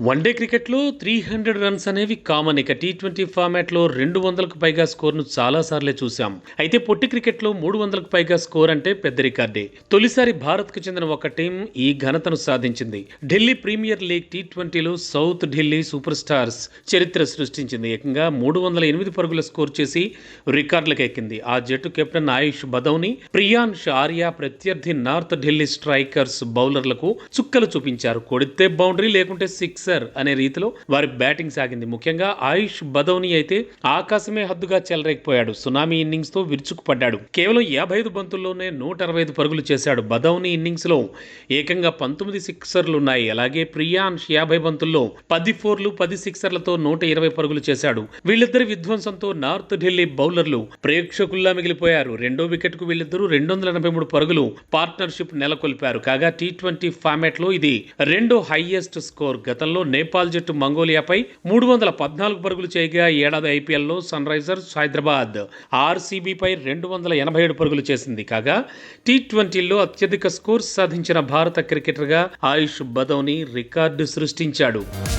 One day క్రికెట్లో three hundred runs అనేవి common. ఇక టీ ట్వంటీ ఫార్మాట్లో రెండు వందలకు పైగా స్కోర్ను చాలాసార్లే చూశాం. అయితే పొట్టి క్రికెట్లో మూడు వందలకు పైగా స్కోర్ అంటే పెద్ద రికార్డే. తొలిసారి భారత్కు చెందిన ఒక టీం ఈ ఘనతను సాధించింది. ఢిల్లీ ప్రీమియర్ లీగ్ టీ ట్వంటీలో సౌత్ ఢిల్లీ సూపర్ స్టార్స్ చరిత్ర సృష్టించింది. ఏకంగా మూడు వందల ఎనిమిది పరుగుల స్కోర్ చేసి రికార్డులకు ఎక్కింది ఆ జట్టు కెప్టెన్ ఆయుష్ బదౌని ప్రియాన్ష్ ఆర్య ప్రత్యర్థి నార్త్ ఢిల్లీ స్ట్రైకర్స్ బౌలర్లకు చుక్కలు చూపించారు. కొడితే బౌండరీ లేకుంటే సిక్స్ సిక్సర్ అనే రీతిలో వారి బ్యాటింగ్ సాగింది. ముఖ్యంగా ఆయుష్ బదౌని అయితే ఆకాశమే హద్దుగా చెలరేకపోయాడు సునామీ ఇన్నింగ్స్తో విరుచుకుపడ్డాడు. కేవలం యాభై ఐదు బంతుల్లోనే నూట అరవై ఐదు పరుగులు చేశాడు బదౌని ఇన్నింగ్స్లో ఏకంగా పంతొమ్మిది సిక్సర్లు ఉన్నాయి. అలాగే ప్రియాన్ష్ యాభై బంతుల్లో పది ఫోర్లు పది సిక్సర్లతో నూట ఇరవై పరుగులు చేశాడు. వీళ్ళిద్దరి విధ్వంసంతో నార్త్ ఢిల్లీ బౌలర్లు ప్రేక్షకుల్లా మిగిలిపోయారు. రెండో వికెట్కు వీళ్ళిద్దరూ రెండు వందల ఎనభై మూడు పరుగులు పార్ట్నర్షిప్ నెలకొల్పారు. కాగా టీ ట్వంటీ ఫార్మాట్లో ఇది రెండో హైయెస్ట్ స్కోర్. గతంలో నేపాల్ జట్టు మంగోలియాపై మూడు వందల పద్నాలుగు పరుగులు చేయగా ఏడాది ఐపీఎల్లో సన్ రైజర్స్ హైదరాబాద్. ఆర్సీబీపై రెండు వందల ఎనభై ఏడు పరుగులు చేసింది. కాగా టీ ట్వంటీలో అత్యధిక స్కోర్స్ సాధించిన భారత క్రికెటర్గా ఆయుష్ బదౌని రికార్డు సృష్టించాడు.